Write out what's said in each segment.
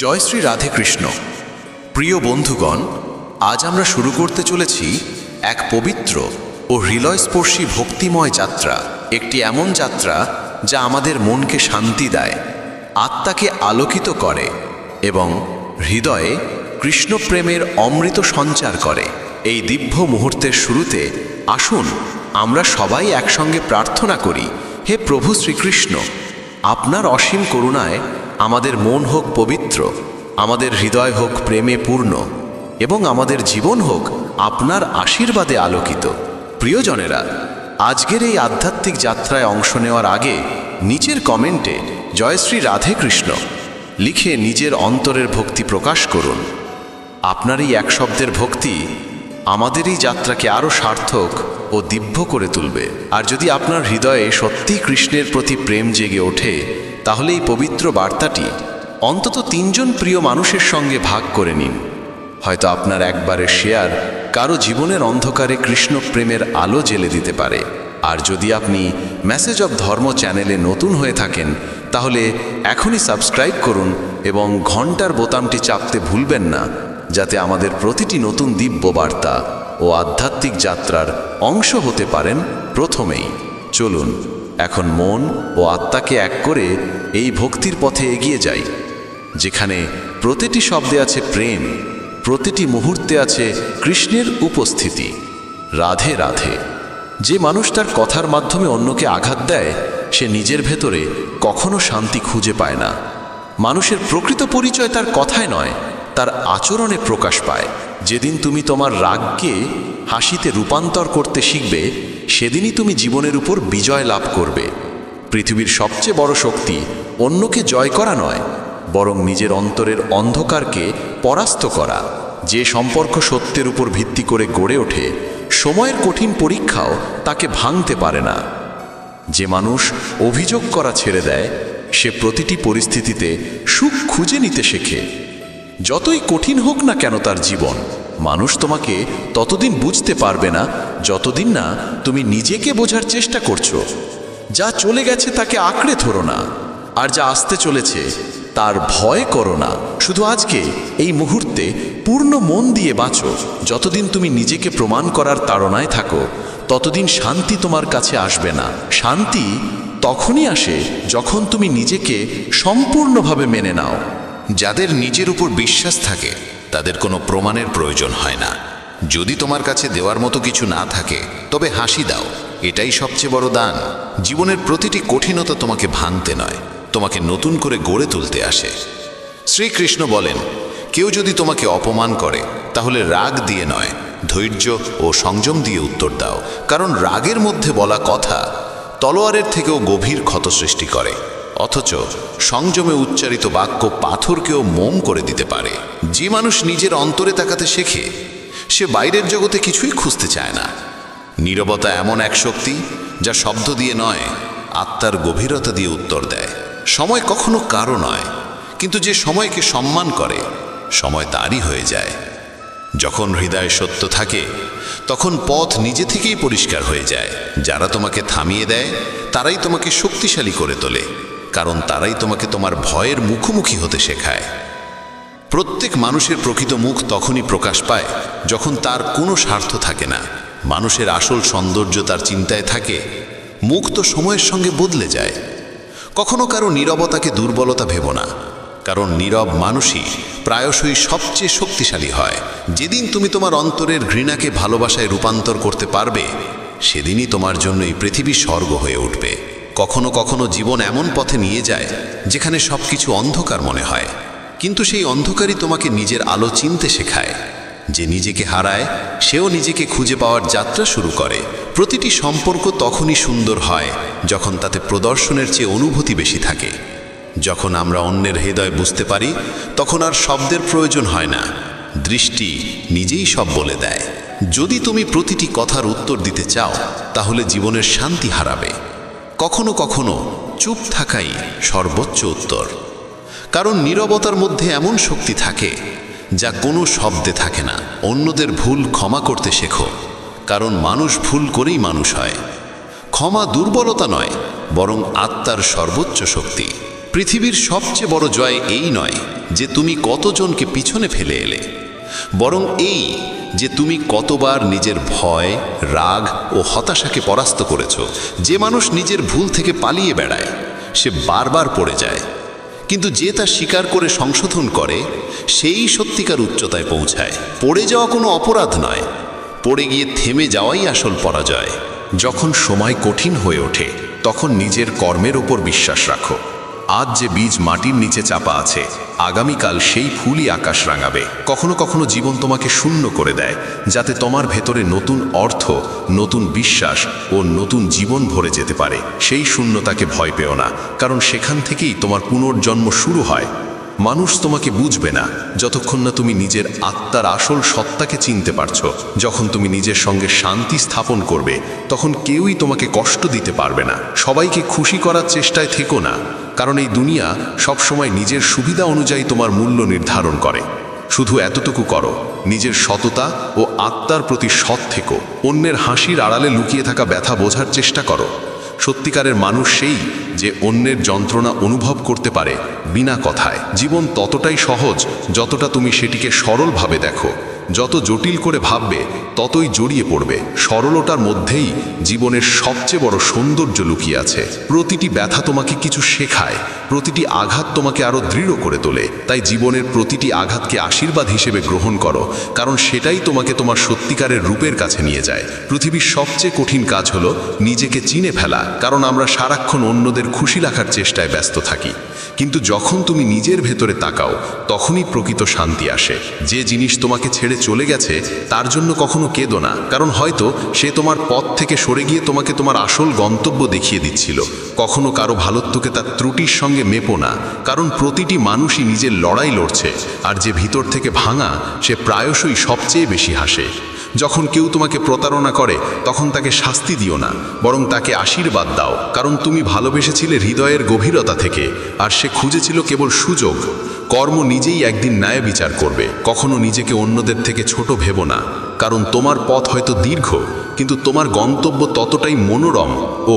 জয় শ্রী রাধে কৃষ্ণ। প্রিয় বন্ধুগণ, আজ আমরা শুরু করতে চলেছি এক পবিত্র ও হৃদয়স্পর্শী ভক্তিময় যাত্রা। একটি এমন যাত্রা যা আমাদের মনকে শান্তি দেয়, আত্মাকে আলোকিত করে এবং হৃদয়ে কৃষ্ণপ্রেমের অমৃত সঞ্চার করে। এই দিব্য মুহূর্তের শুরুতে আসুন আমরা সবাই একসঙ্গে প্রার্থনা করি, হে প্রভু শ্রীকৃষ্ণ, আপনার অসীম করুণায় আমাদের মন হোক পবিত্র, আমাদের হৃদয় হোক প্রেমে পূর্ণ, এবং আমাদের জীবন হোক আপনার আশীর্বাদে আলোকিত। প্রিয়জনেরা, আজকের এই আধ্যাত্মিক যাত্রায় অংশ নেওয়ার আগে নিচের কমেন্টে জয়শ্রী রাধে কৃষ্ণ লিখে নিজের অন্তরের ভক্তি প্রকাশ করুন। আপনার এই এক শব্দের ভক্তি আমাদের এই যাত্রাকে আরও সার্থক ও দিব্য করে তুলবে। আর যদি আপনার হৃদয়ে সত্যিই কৃষ্ণের প্রতি প্রেম জেগে ওঠে তাহলে এই পবিত্র বার্তাটি অন্তত তিনজন প্রিয় মানুষের সঙ্গে ভাগ করে নিন। হয়তো আপনার একবারের শেয়ার কারও জীবনের অন্ধকারে কৃষ্ণ প্রেমের আলো জেলে দিতে পারে। আর যদি আপনি মেসেজ অব ধর্ম চ্যানেলে নতুন হয়ে থাকেন, তাহলে এখনই সাবস্ক্রাইব করুন এবং ঘণ্টার বোতামটি চাপতে ভুলবেন না, যাতে আমাদের প্রতিটি নতুন দিব্য বার্তা ও আধ্যাত্মিক যাত্রার অংশ হতে পারেন প্রথমেই। চলুন এখন মন ও আত্মাকে এক করে এই ভক্তির পথে এগিয়ে যাই, যেখানে প্রতিটি শব্দে আছে প্রেম, প্রতিটি মুহূর্তে আছে কৃষ্ণের উপস্থিতি, রাধে রাধে। যে মানুষ তার কথার মাধ্যমে অন্যকে আঘাত দেয়, সে নিজের ভেতরে কখনো শান্তি খুঁজে পায় না। মানুষের প্রকৃত পরিচয় তার কথায় নয় তার আচরণে প্রকাশ পায়। যেদিন তুমি তোমার রাগকে হাসিতে রূপান্তর করতে শিখবে, সেদিনই তুমি জীবনের উপর বিজয় লাভ করবে। পৃথিবীর সবচেয়ে বড় শক্তি অন্যকে জয় করা নয়, বরং নিজের অন্তরের অন্ধকারকে পরাস্ত করা। যে সম্পর্ক সত্যের উপর ভিত্তি করে গড়ে ওঠে, সময়ের কঠিন পরীক্ষাও তাকে ভাঙতে পারে না। যে মানুষ অভিযোগ করা ছেড়ে দেয়, সে প্রতিটি পরিস্থিতিতে সুখ খুঁজে নিতে শেখে। যতই কঠিন হোক না কেন তার জীবন, মানুষ তোমাকে ততদিন বুঝতে পারবে না, যতদিন না তুমি নিজেকে বোঝার চেষ্টা করছ। যা চলে গেছে তাকে আঁকড়ে ধরো না, আর যা আসতে চলেছে তার ভয় করো না। শুধু আজকে, এই মুহূর্তে পূর্ণ মন দিয়ে বাঁচো। যতদিন তুমি নিজেকে প্রমাণ করার তাড়নায় থাকো, ততদিন শান্তি তোমার কাছে আসবে না। শান্তি তখনই আসে যখন তুমি নিজেকে সম্পূর্ণভাবে মেনে নাও। যাদের নিজের উপর বিশ্বাস থাকে, তাদের কোনো প্রমাণের প্রয়োজন হয় না। যদি তোমার কাছে দেওয়ার মতো কিছু না থাকে, তবে হাসি দাও। এটাই সবচেয়ে বড় দান। জীবনের প্রতিটি কঠিনতা তোমাকে ভাঙতে নয়, তোমাকে নতুন করে গড়ে তুলতে আসে। শ্রীকৃষ্ণ বলেন, কেউ যদি তোমাকে অপমান করে, তাহলে রাগ দিয়ে নয়, ধৈর্য ও সংযম দিয়ে উত্তর দাও। কারণ রাগের মধ্যে বলা কথা তলোয়ারের থেকেও গভীর ক্ষত সৃষ্টি করে। অথচ সংযমে উচ্চারিত বাক্য পাথরকেও মোম করে দিতে পারে। যে মানুষ নিজের অন্তরে তাকাতে শেখে, সে বাইরের জগতে কিছুই খুঁজতে চায় না। নীরবতা এমন এক শক্তি যা শব্দ দিয়ে নয়, আত্মার গভীরতা দিয়ে উত্তর দেয়। সময় কখনো কারও নয়, কিন্তু যে সময়কে সম্মান করে, সময় তারই হয়ে যায়। যখন হৃদয়ে সত্য থাকে, তখন পথ নিজে থেকেই পরিষ্কার হয়ে যায়। যারা তোমাকে থামিয়ে দেয়, তারাই তোমাকে শক্তিশালী করে তোলে। কারণ তারাই তোমাকে তোমার ভয়ের মুখোমুখি হতে শেখায়। প্রত্যেক মানুষের প্রকৃত মুখ তখনই প্রকাশ পায় যখন তার কোনো স্বার্থ থাকে না। মানুষের আসল সৌন্দর্য তার চিন্তায় থাকে, মুখ তো সময়ের সঙ্গে বদলে যায়। কখনো কারও নীরবতাকে দুর্বলতা ভেব না, কারণ নীরব মানুষই প্রায়শই সবচেয়ে শক্তিশালী হয়। যেদিন তুমি তোমার অন্তরের ঘৃণাকে ভালোবাসায় রূপান্তর করতে পারবে, সেদিনই তোমার জন্য এই পৃথিবী স্বর্গ হয়ে উঠবে। কখনো কখনো জীবন এমন পথে নিয়ে যায়, যেখানে সবকিছু অন্ধকার মনে হয়। কিন্তু সেই অন্ধকারই তোমাকে নিজের আলো চিনতে শেখায়। যে নিজেকে হারায়, সেও নিজেকে খুঁজে পাওয়ার যাত্রা শুরু করে। প্রতিটি সম্পর্ক তখনই সুন্দর হয়, যখন তাতে প্রদর্শনের চেয়ে অনুভূতি বেশি থাকে। যখন আমরা অন্যের হৃদয় বুঝতে পারি, তখন আর শব্দের প্রয়োজন হয় না। দৃষ্টি নিজেই সব বলে দেয়। যদি তুমি প্রতিটি কথার উত্তর দিতে চাও, তাহলে জীবনের শান্তি হারাবে। কখনো কখনো চুপ থাকাই সর্বোচ্চ উত্তর। কারণ নীরবতার মধ্যে এমন শক্তি থাকে যা কোনো শব্দে থাকে না। অন্যদের ভুল ক্ষমা করতে শেখো। কারণ মানুষ ভুল করেই মানুষ হয়। ক্ষমা দুর্বলতা নয়, বরং আত্মার সর্বোচ্চ শক্তি। পৃথিবীর সবচেয়ে বড় জয় এই নয় যে তুমি কতজনকে পিছনে ফেলে এলে। বরং এই যে তুমি কতবার নিজের ভয়, রাগ ও হতাশাকে পরাস্ত করেছ। যে মানুষ নিজের ভুল থেকে পালিয়ে বেড়ায়, সে বারবার পড়ে যায়। কিন্তু যে তা স্বীকার করে সংশোধন করে, সেই সত্যিকার উচ্চতায় পৌঁছায়। পড়ে যাওয়া কোনো অপরাধ নয়। পড়ে গিয়ে থেমে যাওয়াই আসল পরাজয়। যখন সময় কঠিন হয়ে ওঠে, তখন নিজের কর্মের ওপর বিশ্বাস রাখো। আজ যে বীজ মাটির নিচে চাপা আছে, আগামীকাল সেই ফুলই আকাশ রাঙাবে। কখনো কখনো জীবন তোমাকে শূন্য করে দেয়, যাতে তোমার ভেতরে নতুন অর্থ, নতুন বিশ্বাস ও নতুন জীবন ভরে যেতে পারে। সেই শূন্যতাকে ভয় পেও না, কারণ সেখান থেকেই তোমার পুনর্জন্ম শুরু হয়। মানুষ তোমাকে বুঝবে না যতক্ষণ না তুমি নিজের আত্মার আসল সত্তাকে চিনতে পারছ। যখন তুমি নিজের সঙ্গে শান্তি স্থাপন করবে, তখন কেউই তোমাকে কষ্ট দিতে পারবে না। সবাইকে খুশি করার চেষ্টায় থেকো না, কারণ এই দুনিয়া সবসময় নিজের সুবিধা অনুযায়ী তোমার মূল্য নির্ধারণ করে। শুধু এতটুকু করো, নিজের সততা ও আত্মার প্রতি সৎ থেকো। অন্যের হাসির আড়ালে লুকিয়ে থাকা ব্যথা বোঝার চেষ্টা করো। সত্যিকারের মানুষ সেই যে অন্যের যন্ত্রণা অনুভব করতে পারে বিনা কথায়। জীবন ততটাই সহজ, যতটা তুমি সেটিকে সরলভাবে দেখো। যত জটিল করে ভাববে, ততই জড়িয়ে পড়বে। সরলতার মধ্যেই জীবনের সবচেয়ে বড় সৌন্দর্য লুকিয়ে আছে। প্রতিটি ব্যথা তোমাকে কিছু শেখায়, প্রতিটি আঘাত তোমাকে আরও দৃঢ় করে তোলে। তাই জীবনের প্রতিটি আঘাতকে আশীর্বাদ হিসেবে গ্রহণ করো, কারণ সেটাই তোমাকে তোমার সত্যিকারের রূপের কাছে নিয়ে যায়। পৃথিবীর সবচেয়ে কঠিন কাজ হলো নিজেকে চিনে ফেলা, কারণ আমরা সারাক্ষণ অন্যদের খুশি রাখার চেষ্টায় ব্যস্ত থাকি। কিন্তু যখন তুমি নিজের ভেতরে তাকাও, তখনই প্রকৃত শান্তি আসে। যে জিনিস তোমাকে ছেড়ে চলে গেছে, তার জন্য কখনো কেঁদো না। কারণ হয়তো সে তোমার পথ থেকে সরে গিয়ে তোমাকে তোমার আসল গন্তব্য দেখিয়ে দিচ্ছিল। কখনো কারও ভালোত্বকে তার ত্রুটির সঙ্গে মেপো না। কারণ প্রতিটি মানুষই নিজের লড়াই লড়ছে, আর যে ভিতর থেকে ভাঙা, সে প্রায়শই সবচেয়ে বেশি হাসে। যখন কেউ তোমাকে প্রতারণা করে, তখন তাকে শাস্তি দিও না, বরং তাকে আশীর্বাদ দাও, কারণ তুমি ভালোবেসেছিলে হৃদয়ের গভীরতা থেকে, আর সে খুঁজেছিল কেবল সুযোগ। কর্ম নিজেই একদিন ন্যায় বিচার করবে, কখনো নিজেকে অন্যদের থেকে ছোট ভেব না, কারণ তোমার পথ হয়তো দীর্ঘ। কিন্তু তোমার গন্তব্য ততটাই মনোরম ও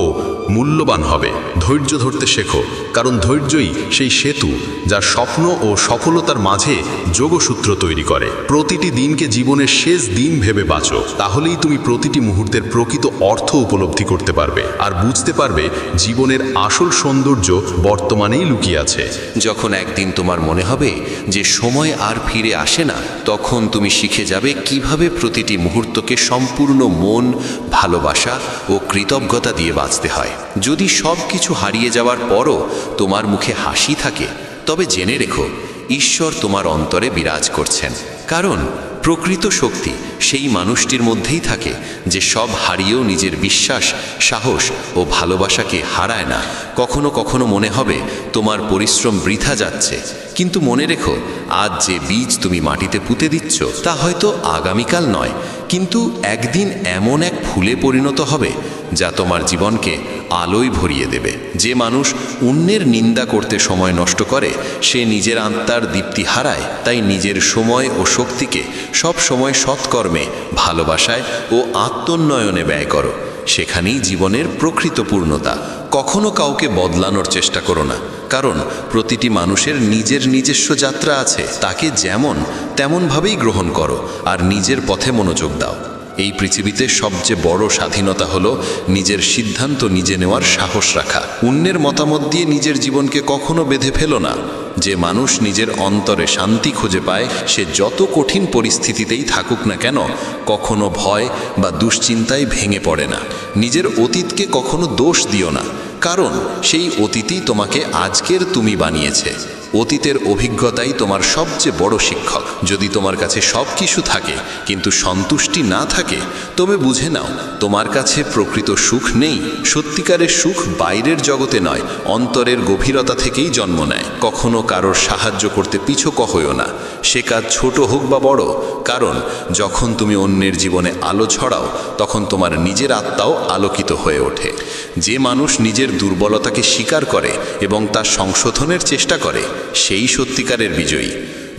মূল্যবান হবে। ধৈর্য ধরতে শেখো, কারণ ধৈর্যই সেই সেতু যা স্বপ্ন ও সফলতার মাঝে যোগসূত্র তৈরি করে। প্রতিটি দিনকে জীবনের শেষ দিন ভেবে বাঁচো, তাহলেই তুমি প্রতিটি মুহূর্তের প্রকৃত অর্থ উপলব্ধি করতে পারবে আর বুঝতে পারবে জীবনের আসল সৌন্দর্য বর্তমানেই লুকিয়ে আছে। যখন একদিন তোমার মনে হবে যে সময় আর ফিরে আসে না, তখন তুমি শিখে যাবে কীভাবে প্রতিটি মুহূর্তকে সম্পূর্ণ মন ভালোবাসা ও কৃতজ্ঞতা দিয়ে বাঁচতে হয়। যদি সব কিছু হারিয়ে যাওয়ার পরও তোমার মুখে হাসি থাকে, তবে জেনে রেখো, ঈশ্বর তোমার অন্তরে বিরাজ করছেন। কারণ প্রকৃত শক্তি সেই মানুষটির মধ্যেই থাকে যে সব হারিয়েও নিজের বিশ্বাস, সাহস ও ভালোবাসাকে হারায় না। কখনো কখনো মনে হবে, তোমার পরিশ্রম বৃথা যাচ্ছে। কিন্তু মনে রেখো, আজ যে বীজ তুমি মাটিতে পুঁতে দিচ্ছ, তা হয়তো আগামীকাল নয়, কিন্তু একদিন এমন এক ফুলে পরিণত হবে যা তোমার জীবনকে আলোয় ভরিয়ে দেবে। যে মানুষ অন্যের নিন্দা করতে সময় নষ্ট করে, সে নিজের আত্মার দীপ্তি হারায়, তাই নিজের সময় ও শক্তিকে সব সময় সৎকর্মে, ভালোবাসায় ও আত্মোন্নয়নে ব্যয় করো। সেখানেই জীবনের প্রকৃত পূর্ণতা। কখনো কাউকে বদলানোর চেষ্টা করো না। কারণ প্রতিটি মানুষের নিজের নিজস্ব যাত্রা আছে। তাকে যেমন, তেমনভাবেই গ্রহণ করো। আর নিজের পথে মনোযোগ দাও। এই পৃথিবীতে সবচেয়ে বড় স্বাধীনতা হলো নিজের সিদ্ধান্ত নিজে নেওয়ার সাহস রাখা। অন্যের মতামত দিয়ে নিজের জীবনকে কখনো বেঁধে ফেলো না। যে মানুষ নিজের অন্তরে শান্তি খুঁজে পায়, সে যত কঠিন পরিস্থিতিতেই থাকুক না কেন, কখনো ভয় বা দুশ্চিন্তায় ভেঙে পড়ে না। নিজের অতীতকে কখনো দোষ দিও না। কারণ সেই অতীতই তোমাকে আজকের তুমি বানিয়েছে। অতীতের অভিজ্ঞতাই তোমার সবচেয়ে বড় শিক্ষক। যদি তোমার কাছে সব কিছু থাকে, কিন্তু সন্তুষ্টি না থাকে, তবে বুঝে নাও, তোমার কাছে প্রকৃত সুখ নেই। সত্যিকারের সুখ বাইরের জগতে নয়, অন্তরের গভীরতা থেকেই জন্ম নেয়। কখনো কারোর সাহায্য করতে পিছু কহইও না। সে কাজ ছোট হোক বা বড়, কারণ যখন তুমি অন্যের জীবনে আলো ছড়াও, তখন তোমার নিজের আত্মাও আলোকিত হয়ে ওঠে। যে মানুষ নিজের দুর্বলতাকে স্বীকার করে এবং তা সংশোধনের চেষ্টা করে, সেই সত্যিকারের বিজয়ী।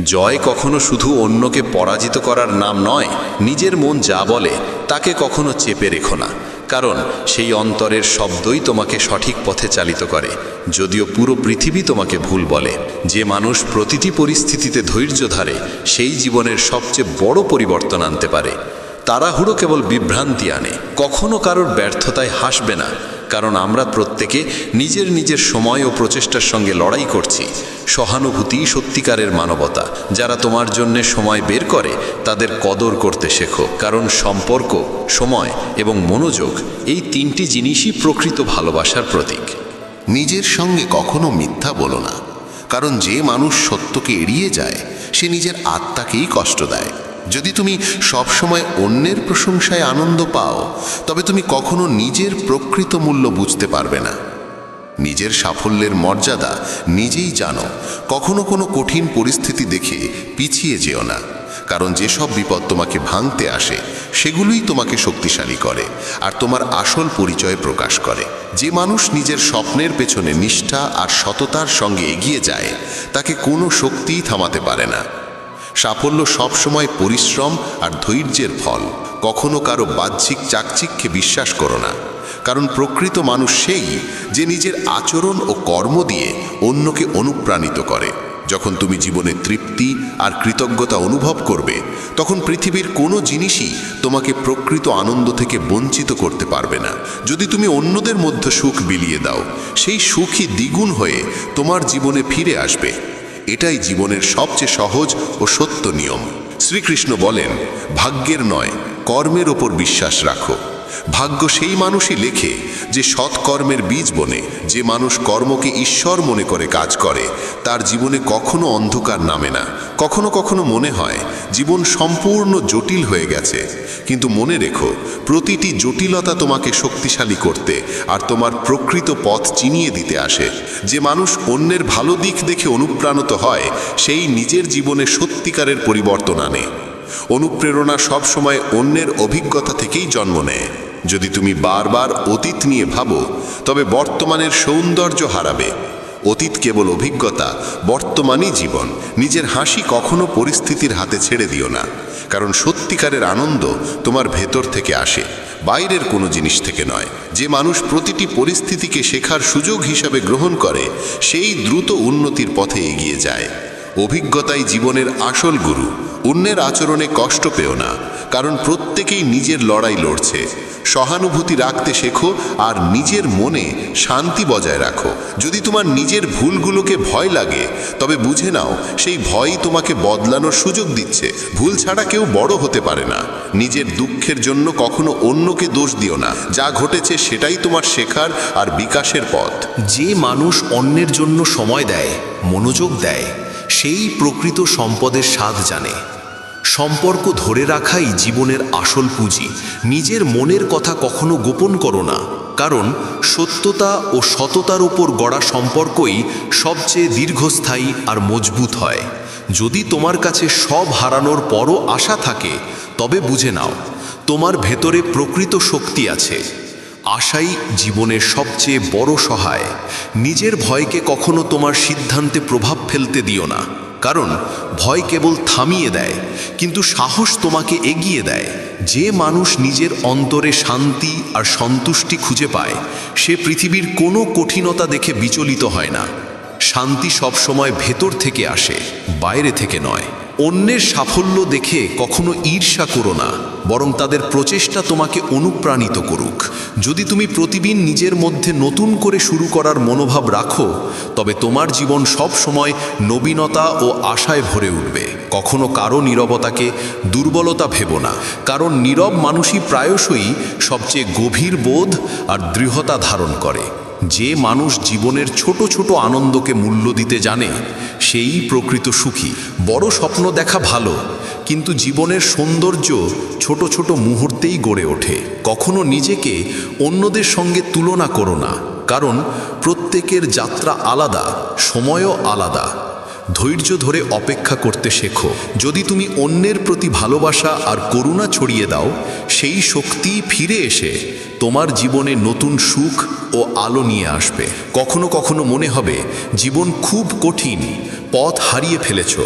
জয় কখনো শুধু অন্যকে পরাজিত করার নাম নয়, নিজের মন যা বলে, তাকে কখনো চেপে রেখো না। কারণ, সেই অন্তরের শব্দই তোমাকে সঠিক পথে চালিত করে, যদিও পুরো পৃথিবী তোমাকে ভুল বলে। যে মানুষ প্রতিটি পরিস্থিতিতে ধৈর্য ধারে, সেই জীবনের সবচেয়ে বড় পরিবর্তন আনতে পারে। তাড়াহুড়ো কেবল বিভ্রান্তি আনে, কখনো কারোর ব্যর্থতায় হাসবে না। কারণ আমরা প্রত্যেকে নিজের নিজের সময় ও প্রচেষ্টার সঙ্গে লড়াই করছি। সহানুভূতি সত্যিকারের মানবতা। যারা তোমার জন্য সময় বের করে, তাদের কদর করতে শেখো। কারণ সম্পর্ক, সময় এবং মনোযোগ এই তিনটি জিনিসই প্রকৃত ভালোবাসার প্রতীক। নিজের সঙ্গে কখনো মিথ্যা বলো না। কারণ যে মানুষ সত্যকে এড়িয়ে যায়, সে নিজের আত্মাকেই কষ্ট দেয়। যদি তুমি সবসময় অন্যের প্রশংসায় আনন্দ পাও, তবে তুমি কখনো নিজের প্রকৃত মূল্য বুঝতে পারবে না। নিজের সাফল্যের মর্যাদা নিজেই জানো। কখনো কোনো কঠিন পরিস্থিতি দেখে পিছিয়ে যেও না। কারণ যেসব বিপদ তোমাকে ভাঙতে আসে, সেগুলোই তোমাকে শক্তিশালী করে আর তোমার আসল পরিচয় প্রকাশ করে। যে মানুষ নিজের স্বপ্নের পেছনে নিষ্ঠা আর সততার সঙ্গে এগিয়ে যায়, তাকে কোনো শক্তিই থামাতে পারে না। সাফল্য সবসময় পরিশ্রম আর ধৈর্যের ফল। কখনো কারও বাহ্যিক চাকচিক্যে বিশ্বাস করো না। কারণ প্রকৃত মানুষ সেই যে নিজের আচরণ ও কর্ম দিয়ে অন্যকে অনুপ্রাণিত করে। যখন তুমি জীবনে তৃপ্তি আর কৃতজ্ঞতা অনুভব করবে, তখন পৃথিবীর কোনো জিনিসই তোমাকে প্রকৃত আনন্দ থেকে বঞ্চিত করতে পারবে না। যদি তুমি অন্যদের মধ্যে সুখ বিলিয়ে দাও, সেই সুখই দ্বিগুণ হয়ে তোমার জীবনে ফিরে আসবে। এটাই জীবনের সবচেয়ে সহজ ও সত্য নিয়ম। শ্রীকৃষ্ণ বলেন, ভাগ্যের নয়, কর্মের ওপর বিশ্বাস রাখো। ভাগ্য সেই মানুষই লেখে যে সৎকর্মের বীজ বনে, যে মানুষ কর্মকে ঈশ্বর মনে করে কাজ করে, তার জীবনে কখনো অন্ধকার নামে না, কখনো কখনো মনে হয়, জীবন সম্পূর্ণ জটিল হয়ে গেছে। কিন্তু মনে রেখো, প্রতিটি জটিলতা তোমাকে শক্তিশালী করতে আর তোমার প্রকৃত পথ চিনিয়ে দিতে আসে। যে মানুষ অন্যের ভালো দিক দেখে অনুপ্রাণিত হয়, সেই নিজের জীবনে সত্যিকারের পরিবর্তন আনে। অনুপ্রেরণা সবসময় অন্যের অভিজ্ঞতা থেকেই জন্ম নেয়। যদি তুমি বারবার অতীত নিয়ে ভাবো, তবে বর্তমানের সৌন্দর্য হারাবে। অতীত কেবল অভিজ্ঞতা, বর্তমানই জীবন। নিজের হাসি কখনো পরিস্থিতির হাতে ছেড়ে দিও না। কারণ সত্যিকারের আনন্দ তোমার ভেতর থেকে আসে, বাইরের কোনো জিনিস থেকে নয়। যে মানুষ প্রতিটি পরিস্থিতিকে শেখার সুযোগ হিসাবে গ্রহণ করে, সেই দ্রুত উন্নতির পথে এগিয়ে যায়। অভিজ্ঞতাই জীবনের আসল গুরু। অন্যের আচরণে কষ্ট পেও না, কারণ প্রত্যেকেই নিজের লড়াই লড়ছে। সহানুভূতি রাখতে শেখো আর নিজের মনে শান্তি বজায় রাখো। যদি তোমার নিজের ভুলগুলোকে ভয় লাগে, তবে বুঝে নাও, সেই ভয়ই তোমাকে বদলানোর সুযোগ দিচ্ছে। ভুল ছাড়া কেউ বড় হতে পারে না। নিজের দুঃখের জন্য কখনো অন্যকে দোষ দিও না। যা ঘটেছে সেটাই তোমার শেখার আর বিকাশের পথ। যে মানুষ অন্যের জন্য সময় দেয়, মনোযোগ দেয় সেই প্রকৃত সম্পদের স্বাদ জানে। সম্পর্ক ধরে রাখাই জীবনের আসল পুঁজি। নিজের মনের কথা কখনো গোপন করো না। কারণ সত্যতা ও সততার উপর গড়া সম্পর্কই সবচেয়ে দীর্ঘস্থায়ী আর মজবুত হয়। যদি তোমার কাছে সব হারানোর পরও আশা থাকে, তবে বুঝে নাও, তোমার ভেতরে প্রকৃত শক্তি আছে। আশাই জীবনের সবচেয়ে বড় সহায়। নিজের ভয়কে কখনো তোমার সিদ্ধান্তে প্রভাব ফেলতে দিও না। কারণ, ভয় কেবল থামিয়ে দেয়, কিন্তু সাহস তোমাকে এগিয়ে দেয়। যে মানুষ নিজের অন্তরে শান্তি আর সন্তুষ্টি খুঁজে পায়, সে পৃথিবীর কোনো কঠিনতা দেখে বিচলিত হয় না। শান্তি সবসময় ভেতর থেকে আসে, বাইরে থেকে নয়। অন্যের সাফল্য দেখে কখনো ঈর্ষা করো না। বরং তাদের প্রচেষ্টা তোমাকে অনুপ্রাণিত করুক। যদি তুমি প্রতিদিন নিজের মধ্যে নতুন করে শুরু করার মনোভাব রাখো, তবে তোমার জীবন সব সময় নবীনতা ও আশায় ভরে উঠবে। কখনো কারও নীরবতাকে দুর্বলতা ভেবো না, কারণ নীরব মানুষই প্রায়শই সবচেয়ে গভীর বোধ আর দৃঢ়তা ধারণ করে। যে মানুষ জীবনের ছোট ছোট আনন্দকে মূল্য দিতে জানে, সেই প্রকৃত সুখী। বড় স্বপ্ন দেখা ভালো, কিন্তু জীবনের সৌন্দর্য ছোট ছোট মুহূর্তেই গড়ে ওঠে। কখনো নিজেকে অন্যদের সঙ্গে তুলনা করো না, কারণ প্রত্যেকের যাত্রা আলাদা, সময়ও আলাদা। ধৈর্য ধরে অপেক্ষা করতে শেখো। যদি তুমি অন্যের প্রতি ভালোবাসা আর করুণা ছড়িয়ে দাও, সেই শক্তি ফিরে এসে তোমার জীবনে নতুন সুখ ও আলো নিয়ে আসবে। কখনো কখনো মনে হবে, জীবন খুব কঠিন, পথ হারিয়ে ফেলেছ।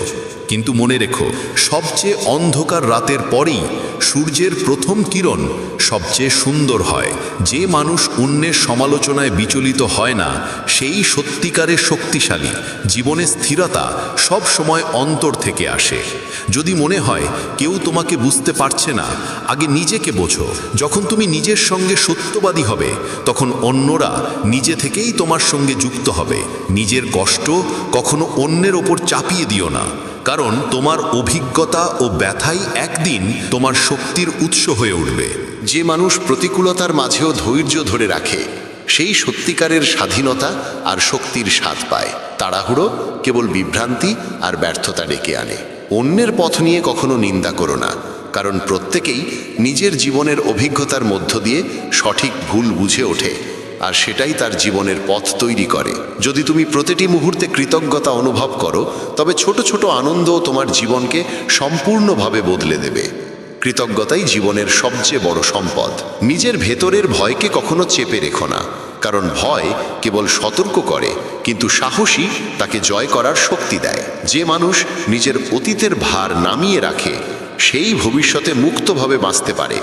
কিন্তু মনে রেখো, সবচেয়ে অন্ধকার রাতের পরেই সূর্যের প্রথম কিরণ সবচেয়ে সুন্দর হয়। যে মানুষ অন্যের সমালোচনায় বিচলিত হয় না, সেই সত্যিকারের শক্তিশালী। জীবনে স্থিরতা সব সময় অন্তর থেকে আসে। যদি মনে হয় কেউ তোমাকে বুঝতে পারছে না, আগে নিজেকে বোঝো। যখন তুমি নিজের সঙ্গে সত্যবাদী হবে, তখন অন্যরা নিজে থেকেই তোমার সঙ্গে যুক্ত হবে। নিজের কষ্ট কখনো অন্যের ওপর চাপিয়ে দিও না। কারণ তোমার অভিজ্ঞতা ও ব্যথাই একদিন তোমার শক্তির উৎস হয়ে উঠবে। যে মানুষ প্রতিকূলতার মাঝেও ধৈর্য ধরে রাখে, সেই সত্যিকারের স্বাধীনতা আর শক্তির স্বাদ পায়। তাড়াহুড়ো কেবল বিভ্রান্তি আর ব্যর্থতা ডেকে আনে। অন্যের পথ নিয়ে কখনো নিন্দা করো না, কারণ প্রত্যেকেই নিজের জীবনের অভিজ্ঞতার মধ্য দিয়ে সঠিক ভুল বুঝে ওঠে। আর সেটাই তার জীবনের পথ তৈরি করে। যদি তুমি প্রতিটি মুহূর্তে কৃতজ্ঞতা অনুভব করো, তবে ছোট ছোট আনন্দও তোমার জীবনকে সম্পূর্ণভাবে বদলে দেবে। কৃতজ্ঞতাই জীবনের সবচেয়ে বড় সম্পদ। নিজের ভেতরের ভয়কে কখনো চেপে রেখো না, কারণ ভয় কেবল সতর্ক করে, কিন্তু সাহসী তাকে জয় করার শক্তি দেয়। যে মানুষ নিজের অতীতের ভার নামিয়ে রাখে, সেই ভবিষ্যতে মুক্তভাবে বাঁচতে পারে।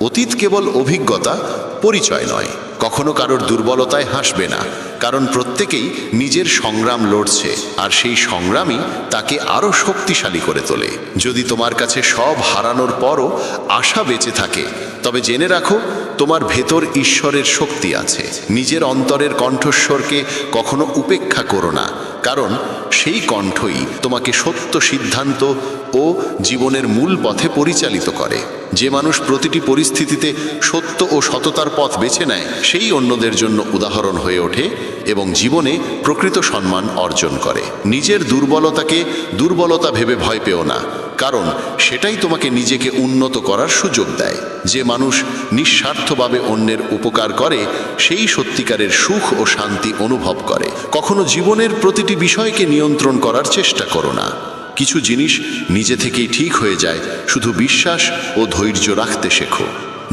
অতীত কেবল অভিজ্ঞতা, পরিচয় নয়। কখনো কারোর দুর্বলতায় হাসবে না, কারণ প্রত্যেকেই নিজের সংগ্রাম লড়ছে, আর সেই সংগ্রামই তাকে আরও শক্তিশালী করে তোলে। যদি তোমার কাছে সব হারানোর পরও আশা বেঁচে থাকে, তবে জেনে রাখো, তোমার ভেতর ঈশ্বরের শক্তি আছে। নিজের অন্তরের কণ্ঠস্বরকে কখনো উপেক্ষা করো না কারণ সেই কণ্ঠই তোমাকে সত্য সিদ্ধান্ত ও জীবনের মূল পথে পরিচালিত করে। যে মানুষ প্রতিটি পরিস্থিতিতে সত্য ও সততার পথ বেছে নেয়, সেই অন্যদের জন্য উদাহরণ হয়ে ওঠে এবং জীবনে প্রকৃত সম্মান অর্জন করে। নিজের দুর্বলতাকে দুর্বলতা ভেবে ভয় পেও না। কারণ সেটাই তোমাকে নিজেকে উন্নত করার সুযোগ দেয়। যে মানুষ নিঃস্বার্থভাবে অন্যের উপকার করে, সেই সত্যিকারের সুখ ও শান্তি অনুভব করে। কখনো জীবনের প্রতিটি বিষয়কে নিয়ন্ত্রণ করার চেষ্টা করো না। কিছু জিনিস নিজে থেকেই ঠিক হয়ে যায়, শুধু বিশ্বাস ও ধৈর্য রাখতে শেখো।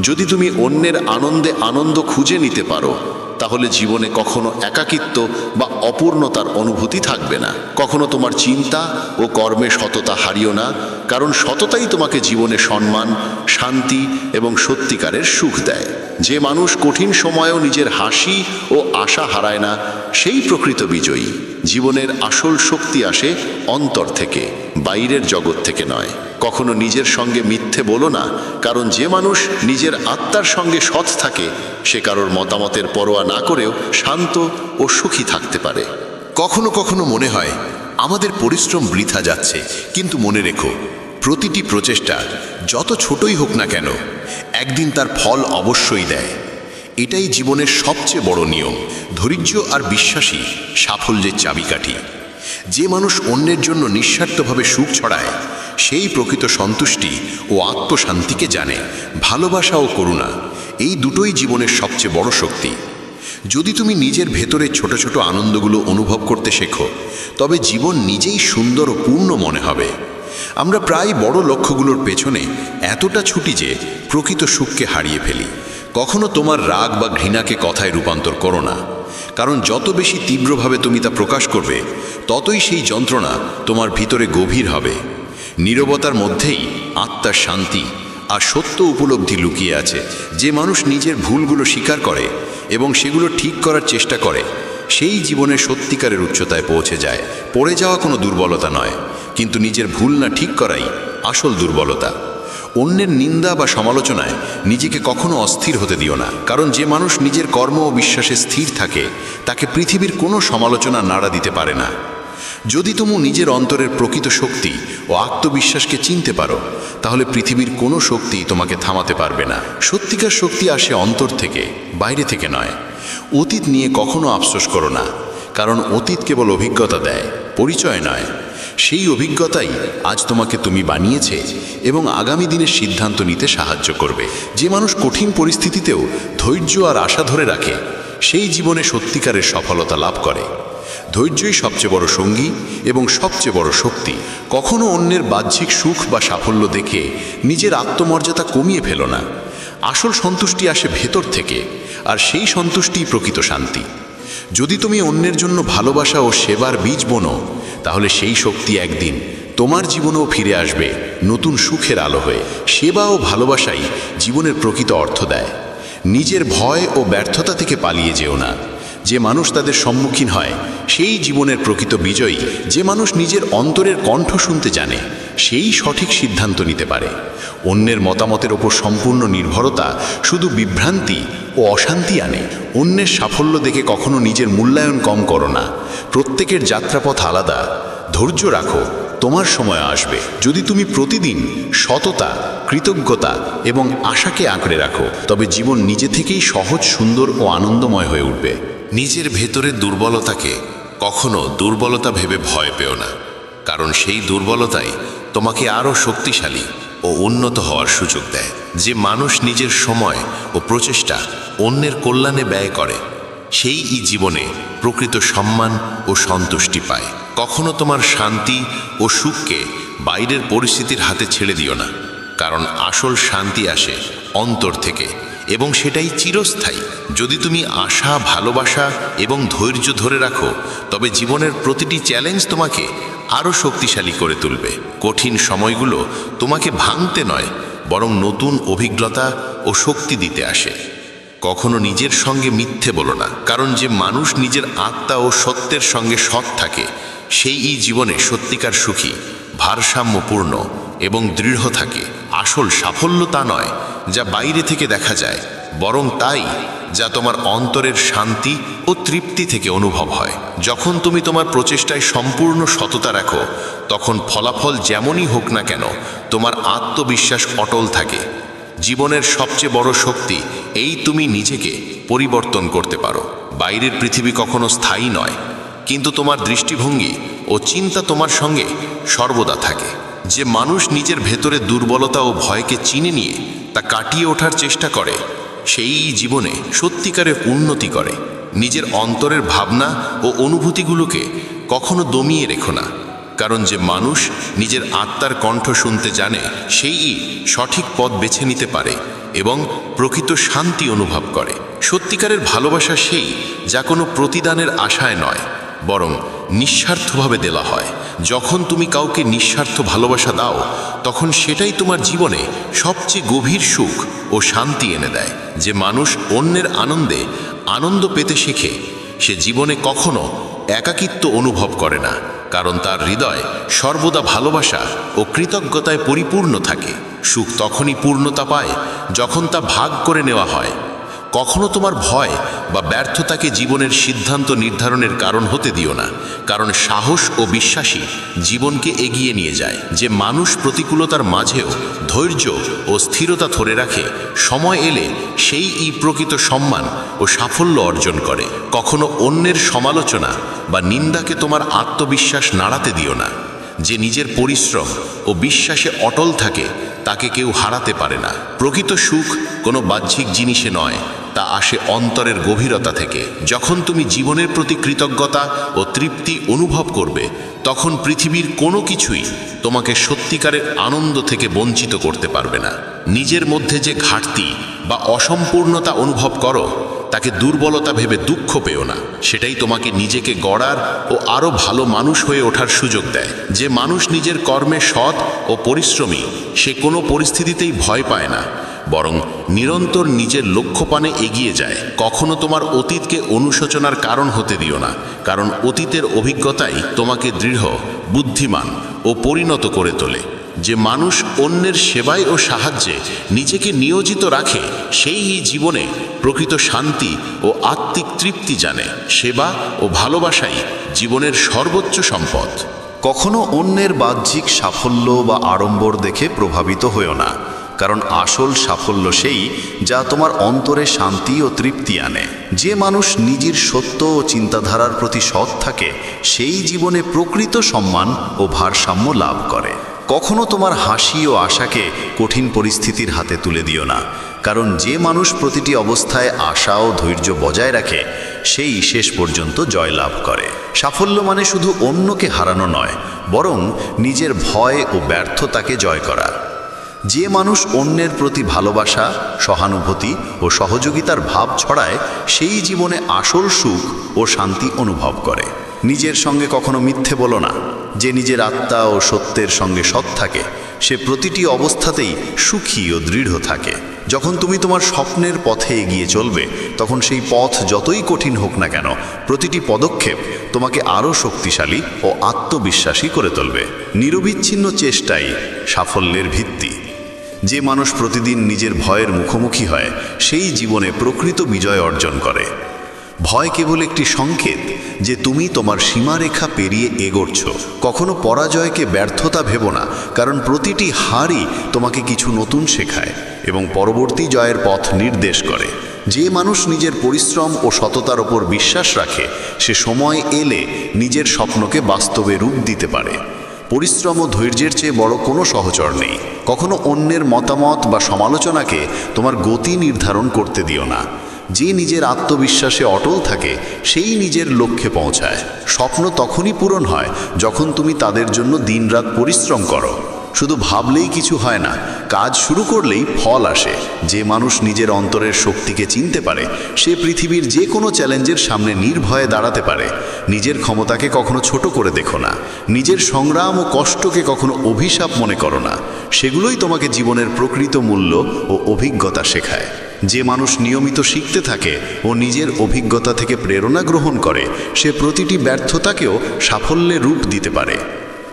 যদি তুমি অন্যের আনন্দে আনন্দ খুঁজে নিতে পারো তাহলে জীবনে কখনো একাকিত্ব বা অপূর্ণতার অনুভূতি থাকবে না। কখনো তোমার চিন্তা ও কর্মে সততা হারিও না, কারণ সততাই তোমাকে জীবনে সম্মান, শান্তি এবং সত্যিকারের সুখ দেয়। যে মানুষ কঠিন সময়েও নিজের হাসি ও আশা হারায় না, সেই প্রকৃত বিজয়ী। জীবনের আসল শক্তি আসে অন্তর থেকে, বাইরের জগৎ থেকে নয়। কখনো নিজের সঙ্গে মিথ্যে বলো না, কারণ যে মানুষ নিজের আত্মার সঙ্গে সৎ থাকে, সে কারোর মতামতের পরোয়া না করেও শান্ত ও সুখী থাকতে পারে। কখনো কখনো মনে হয়, আমাদের পরিশ্রম বৃথা যাচ্ছে, কিন্তু মনে রেখো, প্রতিটি প্রচেষ্টা, যত ছোটই হোক না কেন, একদিন তার ফল অবশ্যই দেয়। এটাই জীবনের সবচেয়ে বড় নিয়ম, ধৈর্য আর বিশ্বাসী সাফল্যের চাবিকাঠি। যে মানুষ অন্যের জন্য নিঃস্বার্থভাবে সুখ ছড়ায়, সেই প্রকৃত সন্তুষ্টি ও আত্মশান্তিকে জানে, ভালোবাসা ও করুণা, এই দুটোই জীবনের সবচেয়ে বড় শক্তি। যদি তুমি নিজের ভেতরে ছোট ছোট আনন্দগুলো অনুভব করতে শেখো, তবে জীবন নিজেই সুন্দর ও পূর্ণ মনে হবে। আমরা প্রায় বড় লক্ষ্যগুলোর পেছনে এতটা ছুটি যে প্রকৃত সুখকে হারিয়ে ফেলি। কখনো তোমার রাগ বা ঘৃণাকে কথায় রূপান্তর করো না। কারণ যত বেশি তীব্রভাবে তুমি তা প্রকাশ করবে, ততই সেই যন্ত্রণা তোমার ভিতরে গভীর হবে। নীরবতার মধ্যেই আত্মার শান্তি আর সত্য উপলব্ধি লুকিয়ে আছে। যে মানুষ নিজের ভুলগুলো স্বীকার করে এবং সেগুলো ঠিক করার চেষ্টা করে, সেই জীবনের সত্যিকারের উচ্চতায় পৌঁছে যায়। পড়ে যাওয়া কোনো দুর্বলতা নয়, কিন্তু নিজের ভুল না ঠিক করাই আসল দুর্বলতা। অন্যের নিন্দা বা সমালোচনায় নিজেকে কখনো অস্থির হতে দিও না। কারণ যে মানুষ নিজের কর্ম ও বিশ্বাসে স্থির থাকে, তাকে পৃথিবীর কোনো সমালোচনা নাড়া দিতে পারে না। যদি তুমি নিজের অন্তরের প্রকৃত শক্তি ও আত্মবিশ্বাসকে চিনতে পারো, তাহলে পৃথিবীর কোনো শক্তি তোমাকে থামাতে পারবে না। সত্যিকার শক্তি আসে অন্তর থেকে, বাইরে থেকে নয়। অতীত নিয়ে কখনো আফসোস করো না, কারণ অতীত কেবল অভিজ্ঞতা দেয়, পরিচয় নয়। সেই অভিজ্ঞতাই আজ তোমাকে তুমি বানিয়েছে এবং আগামী দিনের সিদ্ধান্ত নিতে সাহায্য করবে। যে মানুষ কঠিন পরিস্থিতিতেও ধৈর্য আর আশা ধরে রাখে, সেই জীবনে সত্যিকারের সফলতা লাভ করে। ধৈর্যই সবচেয়ে বড় সঙ্গী এবং সবচেয়ে বড় শক্তি। কখনো অন্যের বাহ্যিক সুখ বা সাফল্য দেখে নিজের আত্মমর্যাদা কমিয়ে ফেলো না। আসল সন্তুষ্টি আসে ভেতর থেকে, আর সেই সন্তুষ্টিই প্রকৃত শান্তি। যদি তুমি অন্যের জন্য ভালোবাসা ও সেবার বীজ বোনো, তাহলে সেই শক্তি একদিন তোমার জীবনেও ফিরে আসবে নতুন সুখের আলো হয়ে। সেবা ও ভালোবাসাই জীবনের প্রকৃত অর্থ দেয়। নিজের ভয় ও ব্যর্থতা থেকে পালিয়ে যেও না। যে মানুষ তাদের সম্মুখীন হয়, সেই জীবনের প্রকৃত বিজয়ী, যে মানুষ নিজের অন্তরের কণ্ঠ শুনতে জানে, সেই সঠিক সিদ্ধান্ত নিতে পারে। অন্যের মতামতের ওপর সম্পূর্ণ নির্ভরতা শুধু বিভ্রান্তি ও অশান্তি আনে। অন্যের সাফল্য দেখে কখনো নিজের মূল্যায়ন কম করো না। প্রত্যেকের যাত্রাপথ আলাদা। ধৈর্য রাখো, তোমার সময় আসবে। যদি তুমি প্রতিদিন সততা, কৃতজ্ঞতা এবং আশাকে আঁকড়ে রাখো, তবে জীবন নিজে থেকেই সহজ, সুন্দর ও আনন্দময় হয়ে উঠবে। নিজের ভেতরের দুর্বলতাকে কখনো দুর্বলতা ভেবে ভয় পেও না, কারণ সেই দুর্বলতাই তোমাকে আরও শক্তিশালী ও উন্নত হওয়ার সুযোগ দেয়। যে মানুষ নিজের সময় ও প্রচেষ্টা অন্যের কল্যাণে ব্যয় করে, সেই ই জীবনে প্রকৃত সম্মান ও সন্তুষ্টি পায়। কখনো তোমার শান্তি ও সুখকে বাইরের পরিস্থিতির হাতে ছেড়ে দিও না, কারণ আসল শান্তি আসে অন্তর থেকে। এবং সেটাই চিরস্থায়ী। যদি তুমি আশা, ভালোবাসা এবং ধৈর্য ধরে রাখো, তবে জীবনের প্রতিটি চ্যালেঞ্জ তোমাকে আরও শক্তিশালী করে তুলবে। কঠিন সময়গুলো তোমাকে ভাঙতে নয়, বরং নতুন অভিজ্ঞতা ও শক্তি দিতে আসে। কখনো নিজের সঙ্গে মিথ্যে বলো না, কারণ যে মানুষ নিজের আত্মা ও সত্যের সঙ্গে সৎ থাকে, সেই জীবনে সত্যিকার সুখী, ভারসাম্যপূর্ণ এবং দৃঢ় থাকে। আসল সাফল্য তা নয় যা বাইরে থেকে দেখা যায়, বরং তাই যা তোমার অন্তরের শান্তি ও তৃপ্তি থেকে অনুভব হয়। যখন তুমি তোমার প্রচেষ্টায় সম্পূর্ণ সততা রাখো, তখন ফলাফল যেমনই হোক না কেন, তোমার আত্মবিশ্বাস অটল থাকে। জীবনের সবচেয়ে বড় শক্তি এই তুমি নিজেকে পরিবর্তন করতে পারো। বাইরের পৃথিবী কখনো স্থায়ী নয়, কিন্তু তোমার দৃষ্টিভঙ্গি ও চিন্তা তোমার সঙ্গে সর্বদা থাকে। যে মানুষ নিজের ভেতরে দুর্বলতা ও ভয়কে চিনে নিয়ে তা কাটিয়ে ওঠার চেষ্টা করে, সেই জীবনে সত্যিকারের উন্নতি করে। নিজের অন্তরের ভাবনা ও অনুভূতিগুলোকে কখনো দমিয়ে রেখো না, কারণ যে মানুষ নিজের আত্মার কণ্ঠ শুনতে জানে, সেই সঠিক পথ বেছে নিতে পারে এবং প্রকৃত শান্তি অনুভব করে। সত্যিকারের ভালোবাসা সেই যা কোনো প্রতিদানের আশায় নয়, বরং নিঃস্বার্থভাবে দেওয়া হয়। যখন তুমি কাউকে নিঃস্বার্থ ভালোবাসা দাও, তখন সেটাই তোমার জীবনে সবচেয়ে গভীর সুখ ও শান্তি এনে দেয়। যে মানুষ অন্যের আনন্দে আনন্দ পেতে শেখে, সে জীবনে কখনো একাকিত্ব অনুভব করে না, কারণ তার হৃদয় সর্বদা ভালোবাসা ও কৃতজ্ঞতায় পরিপূর্ণ থাকে। সুখ তখনই পূর্ণতা পায় যখন তা ভাগ করে নেওয়া হয়। কখনো তোমার ভয় বা ব্যর্থতাকে জীবনের সিদ্ধান্ত নির্ধারণের কারণ হতে দিও না, কারণ সাহস ও বিশ্বাসী জীবনকে এগিয়ে নিয়ে যায়। যে মানুষ প্রতিকূলতার মাঝেও ধৈর্য ও স্থিরতা ধরে রাখে, সময় এলে সেই ই প্রকৃত সম্মান ও সাফল্য অর্জন করে। কখনো অন্যের সমালোচনা বা নিন্দাকে তোমার আত্মবিশ্বাস নাড়াতে দিও না। যে নিজের পরিশ্রম ও বিশ্বাসে অটল থাকে, তাকে কেউ হারাতে পারে না। প্রকৃত সুখ কোনো বাহ্যিক জিনিসে নয়, তা আসে অন্তরের গভীরতা থেকে। যখন তুমি জীবনের প্রতি কৃতজ্ঞতা ও তৃপ্তি অনুভব করবে, তখন পৃথিবীর কোনো কিছুই তোমাকে সত্যিকারের আনন্দ থেকে বঞ্চিত করতে পারবে না। নিজের মধ্যে যে ঘাটতি বা অসম্পূর্ণতা অনুভব করো তাকে দুর্বলতা ভেবে দুঃখ পেও না। সেটাই তোমাকে নিজেকে গড়ার ও আরও ভালো মানুষ হয়ে ওঠার সুযোগ দেয়। যে মানুষ নিজের কর্মে সৎ ও পরিশ্রমী, সে কোনো পরিস্থিতিতেই ভয় পায় না। বরং নিরন্তর নিজের লক্ষ্যপানে এগিয়ে যায়। কখনো তোমার অতীতকে অনুশোচনার কারণ হতে দিও না। কারণ অতীতের অভিজ্ঞতাই তোমাকে দৃঢ়, বুদ্ধিমান ও পরিণত করে তোলে। যে মানুষ অন্যের সেবায় ও সাহায্যে নিজেকে নিয়োজিত রাখে, সেই জীবনে প্রকৃত শান্তি ও আত্মিক তৃপ্তি জানে। সেবা ও ভালোবাসাই জীবনের সর্বোচ্চ সম্পদ। কখনো অন্যের বাহ্যিক সাফল্য বা আড়ম্বর দেখে প্রভাবিত হয়েও না, কারণ আসল সাফল্য সেই যা তোমার অন্তরে শান্তি ও তৃপ্তি আনে। যে মানুষ নিজের সত্য ও চিন্তাধারার প্রতি সৎ থাকে, সেই জীবনে প্রকৃত সম্মান ও ভারসাম্য লাভ করে। কখনো তোমার হাসি ও আশাকে কঠিন পরিস্থিতির হাতে তুলে দিও না। কারণ যে মানুষ প্রতিটি অবস্থায় আশা ও ধৈর্য বজায় রাখে, সেই শেষ পর্যন্ত জয়লাভ করে। সাফল্য মানে শুধু অন্যকে হারানো নয়, বরং নিজের ভয় ও ব্যর্থতাকে জয় করা। যে মানুষ অন্যের প্রতি ভালোবাসা, সহানুভূতি ও সহযোগিতার ভাব ছড়ায়, সেই জীবনে আসল সুখ ও শান্তি অনুভব করে। নিজের সঙ্গে কখনো মিথ্যে বলো না। যে নিজের আত্মা ও সত্যের সঙ্গে সৎ থাকে, সে প্রতিটি অবস্থাতেই সুখী ও দৃঢ় থাকে। যখন তুমি তোমার স্বপ্নের পথে এগিয়ে চলবে, তখন সেই পথ যতই কঠিন হোক না কেন, প্রতিটি পদক্ষেপ তোমাকে আরও শক্তিশালী ও আত্মবিশ্বাসী করে তুলবে। নিরবিচ্ছিন্ন চেষ্টাই সাফল্যের ভিত্তি। যে মানুষ প্রতিদিন নিজের ভয়ের মুখোমুখি হয়, সেই জীবনে প্রকৃত বিজয় অর্জন করে। ভয় কেবল একটি সংকেত যে তুমি তোমার সীমারেখা পেরিয়ে এগোচ্ছ কখনো পরাজয়কে ব্যর্থতা ভেবো না, কারণ প্রতিটি হারই তোমাকে কিছু নতুন শেখায় এবং পরবর্তী জয়ের পথ নির্দেশ করে। যে মানুষ নিজের পরিশ্রম ও সততার ওপর বিশ্বাস রাখে, সে সময় এলে নিজের স্বপ্নকে বাস্তবে রূপ দিতে পারে। পরিশ্রম ও ধৈর্যের চেয়ে বড় কোনো সহচর নেই। কখনো অন্যের মতামত বা সমালোচনাকে তোমার গতি নির্ধারণ করতে দিও না। যে নিজের আত্মবিশ্বাসে অটল থাকে, সেই নিজের লক্ষ্যে পৌঁছায়। স্বপ্ন তখনই পূরণ হয় যখন তুমি তাদের জন্য দিনরাত পরিশ্রম করো। শুধু ভাবলেই কিছু হয় না, কাজ শুরু করলেই ফল আসে। যে মানুষ নিজের অন্তরের শক্তিকে চিনতে পারে, সে পৃথিবীর যে কোনো চ্যালেঞ্জের সামনে নির্ভয়ে দাঁড়াতে পারে। নিজের ক্ষমতাকে কখনো ছোট করে দেখো না, নিজের সংগ্রাম ও কষ্টকে কখনো অভিশাপ মনে করো না। সেগুলোই তোমাকে জীবনের প্রকৃত মূল্য ও অভিজ্ঞতা শেখায়। যে মানুষ নিয়মিত শিখতে থাকে ও নিজের অভিজ্ঞতা থেকে প্রেরণা গ্রহণ করে, সে প্রতিটি ব্যর্থতাকেও সাফল্যে রূপ দিতে পারে।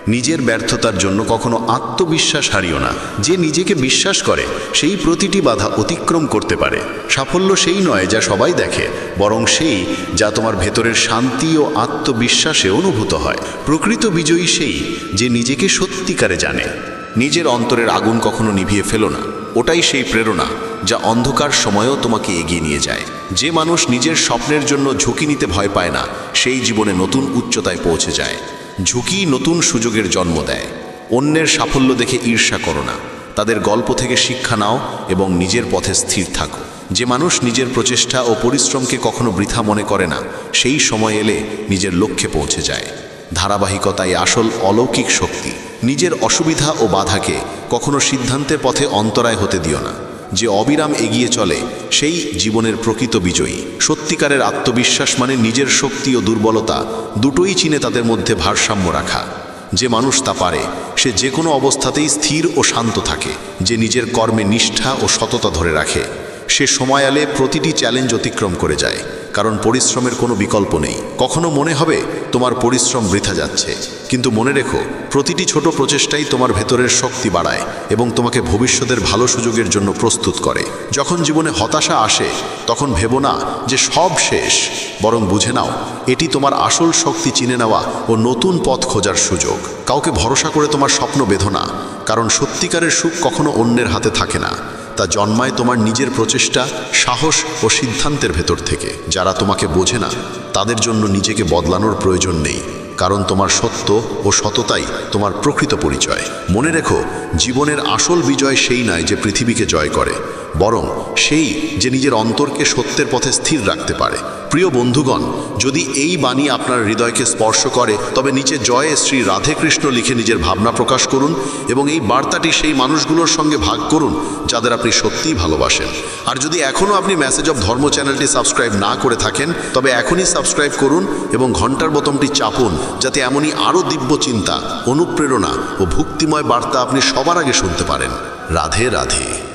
নিজের ব্যর্থতার জন্য কখনো আত্মবিশ্বাস হারিও না। যে নিজেকে বিশ্বাস করে, সেই প্রতিটি বাধা অতিক্রম করতে পারে। সাফল্য সেই নয় যা সবাই দেখে, বরং সেই যা তোমার ভেতরের শান্তি ও আত্মবিশ্বাসে অনুভূত হয়। প্রকৃত বিজয়ী সেই যে নিজেকে সত্যিকারে জানে। নিজের অন্তরের আগুন কখনো নিভিয়ে ফেলো না। ওটাই সেই প্রেরণা যা অন্ধকার সময়েও তোমাকে এগিয়ে নিয়ে যায়। যে মানুষ নিজের স্বপ্নের জন্য ঝুঁকি নিতে ভয় পায় না, সেই জীবনে নতুন উচ্চতায় পৌঁছে যায়। ঝুঁকি নতুন সুযোগের জন্ম দেয়। অন্যের সাফল্য দেখে ঈর্ষা করো না। তাদের গল্প থেকে শিক্ষা নাও এবং নিজের পথে স্থির থাকো। যে মানুষ নিজের প্রচেষ্টা ও পরিশ্রমকে কখনো বৃথা মনে করে না, সেই সময় এলে নিজের লক্ষ্যে পৌঁছে যায়। ধারাবাহিকতাই আসল অলৌকিক শক্তি। নিজের অসুবিধা ও বাধাকে কখনো সিদ্ধান্তের পথে অন্তরায় হতে দিও না। যে অবিরাম এগিয়ে চলে, সেই জীবনের প্রকৃত বিজয়ী। সত্যিকারের আত্মবিশ্বাস মানে নিজের শক্তি ও দুর্বলতা দুটোই চিনে তাদের মধ্যে ভারসাম্য রাখা। যে মানুষ তা পারে, সে যে কোনো অবস্থাতেই স্থির ও শান্ত থাকে। যে নিজের কর্মে নিষ্ঠা ও সততা ধরে রাখে। সে সময় আলে প্রতিটি চ্যালেঞ্জ অতিক্রম করে যায়, কারণ পরিশ্রমের কোনো বিকল্প নেই। কখনো মনে হবে তোমার পরিশ্রম বৃথা যাচ্ছে, কিন্তু মনে রেখো, প্রতিটি ছোট প্রচেষ্টাই তোমার ভেতরের শক্তি বাড়ায় এবং তোমাকে ভবিষ্যতের ভালো সুযোগের জন্য প্রস্তুত করে। যখন জীবনে হতাশা আসে, তখন ভেবো না যে সব শেষ, বরং বুঝে নাও, এটি তোমার আসল শক্তি চিনে নেওয়া ও নতুন পথ খোঁজার সুযোগ। কাউকে ভরসা করে তোমার স্বপ্ন বেঁধো না, কারণ সত্যিকারের সুখ কখনো অন্যের হাতে থাকে না। তা জন্মায় তোমার নিজের প্রচেষ্টা, সাহস ও সিদ্ধান্তের ভেতর থেকে। যারা তোমাকে বোঝে না, তাদের জন্য নিজেকে বদলানোর প্রয়োজন নেই, কারণ তোমার সত্য ও সততাই তোমার প্রকৃত পরিচয়। মনে রেখো, জীবনের আসল বিজয় সেই নয় যে পৃথিবীকে জয় করে। বরং সেই যে নিজের অন্তরকে সত্যের পথে স্থির রাখতে পারে। প্রিয় বন্ধুগণ, যদি এই বাণী আপনার হৃদয়কে স্পর্শ করে, তবে নিচে জয়ে শ্রী রাধে কৃষ্ণ লিখে নিজের ভাবনা প্রকাশ করুন এবং এই বার্তাটি সেই মানুষগুলোর সঙ্গে ভাগ করুন যাদের আপনি সত্যিই ভালোবাসেন। আর যদি এখনও আপনি মেসেজ অব ধর্ম চ্যানেলটি সাবস্ক্রাইব না করে থাকেন, তবে এখনই সাবস্ক্রাইব করুন এবং ঘণ্টার বোতামটি চাপুন যাতে এমনই আরও দিব্য চিন্তা, অনুপ্রেরণা ও ভক্তিময় বার্তা আপনি সবার আগে শুনতে পারেন। রাধে রাধে।